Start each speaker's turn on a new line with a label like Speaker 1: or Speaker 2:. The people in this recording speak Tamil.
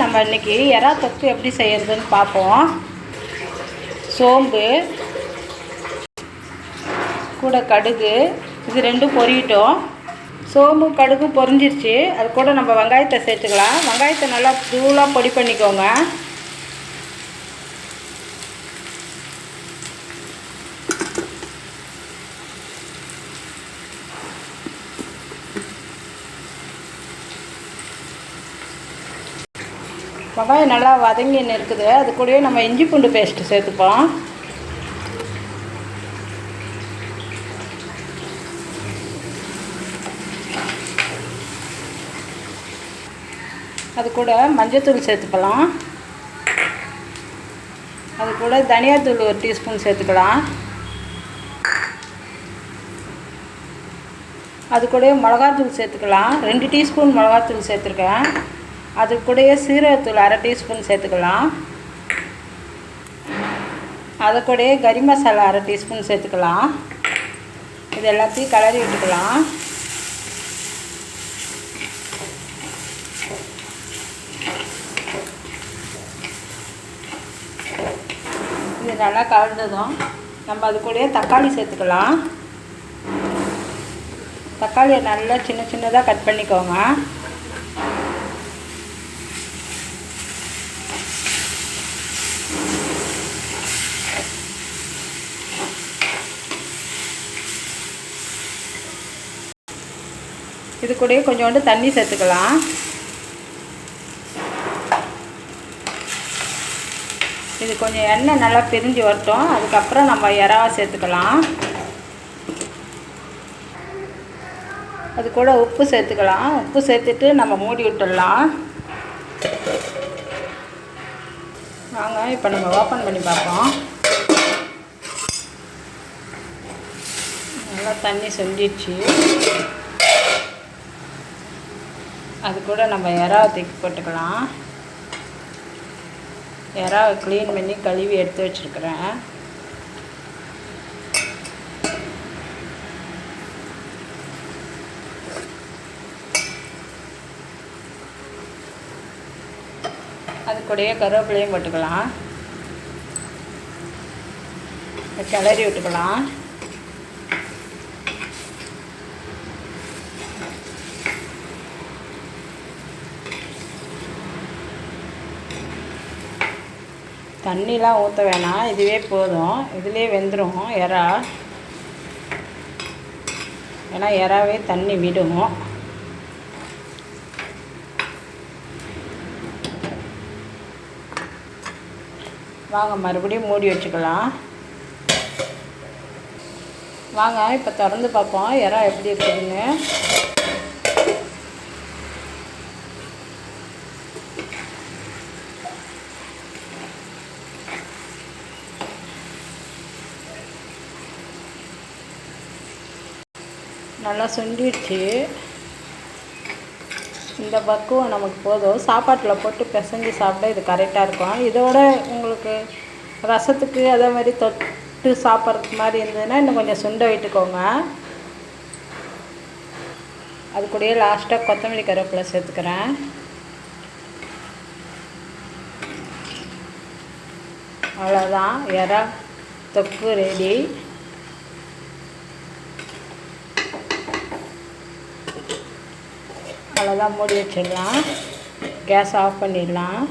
Speaker 1: நம்ம இன்றைக்கி எறா தொக்கு எப்படி செய்கிறதுன்னு பார்ப்போம். சோம்பு கூட கடுகு இது ரெண்டும் பொரியட்டும். சோம்பு கடுகு பொரிஞ்சிருச்சு. அது கூட நம்ம வெங்காயத்தை சேர்த்துக்கலாம். வெங்காயத்தை நல்லா தூளாக பொடி பண்ணிக்கோங்க. வெங்காயம் நல்லா வதங்கின்னு இருக்குது அது கூடவே நம்ம இஞ்சி பூண்டு பேஸ்ட்டு சேர்த்துப்போம். அது கூட மஞ்சத்தூள் சேர்த்துக்கலாம். அது கூட தனியாத்தூள் ஒரு டீஸ்பூன் சேர்த்துக்கலாம். அது கூட மிளகாத்தூள் சேர்த்துக்கலாம். ரெண்டு டீஸ்பூன் மிளகாத்தூள் சேர்த்துருக்கேன். அது கூடயே சீரகத்தூள் அரை டீஸ்பூன் சேர்த்துக்கலாம். அது கூடயே கறி மசாலா அரை டீஸ்பூன் சேர்த்துக்கலாம். இது எல்லாத்தையும் கலரி விட்டுக்கலாம். இது நல்லா கலந்ததும் நம்ம அது கூடயே தக்காளி சேர்த்துக்கலாம். தக்காளியை நல்லா சின்ன சின்னதாக கட் பண்ணிக்கோங்க. இது கூடயே கொஞ்சோண்டு தண்ணி சேர்த்துக்கலாம். இது கொஞ்சம் எண்ணெய் நல்லா பிரிஞ்சு வரட்டும். அதுக்கப்புறம் நம்ம இறாவை சேர்த்துக்கலாம். அது கூட உப்பு சேர்த்துக்கலாம். உப்பு சேர்த்துட்டு நம்ம மூடி விட்டுடலாம். வாங்க இப்போ நம்ம ஓப்பன் பண்ணி பார்ப்போம். நல்லா தண்ணி சொல்லிடுச்சு அது கூட நம்ம இறாவை தூக்கி போட்டுக்கலாம். இறாவை க்ளீன் பண்ணி கழுவி எடுத்து வச்சுருக்குறேன். அது கூடயே கருவேப்பிலையும் போட்டுக்கலாம். கிளறி விட்டுக்கலாம். தண்ணிலாம் ஊற்ற வேணாம். இதுவே போதும். இதுலேயே வெந்துடும் எறா. ஏன்னா எறாவே தண்ணி விடும். வாங்க மறுபடியும் மூடி வச்சுக்கலாம். வாங்க இப்போ திறந்து பார்ப்போம். எறா எப்படி இருக்குதுன்னு. நல்லா சுண்டிடுச்சு இந்த பக்குவம் நமக்கு போதும். சாப்பாட்டில் போட்டு பிசைஞ்சு சாப்பிட இது கரெக்டாக இருக்கும். இதோட உங்களுக்கு ரசத்துக்கு அதே மாதிரி தொட்டு சாப்பிட்றதுக்கு மாதிரி இருந்ததுன்னா இன்னும் கொஞ்சம் சுண்ட விட்டுக்கோங்க. அது கூடயே லாஸ்ட்டாக கொத்தமல்லி கருவேப்பிலை சேர்த்துக்கிறேன். அவ்வளோதான் இறா தொக்கு ரெடி அவ்வளோதான் மூடி வச்சிடலாம். கேஸ் ஆஃப் பண்ணிடலாம்.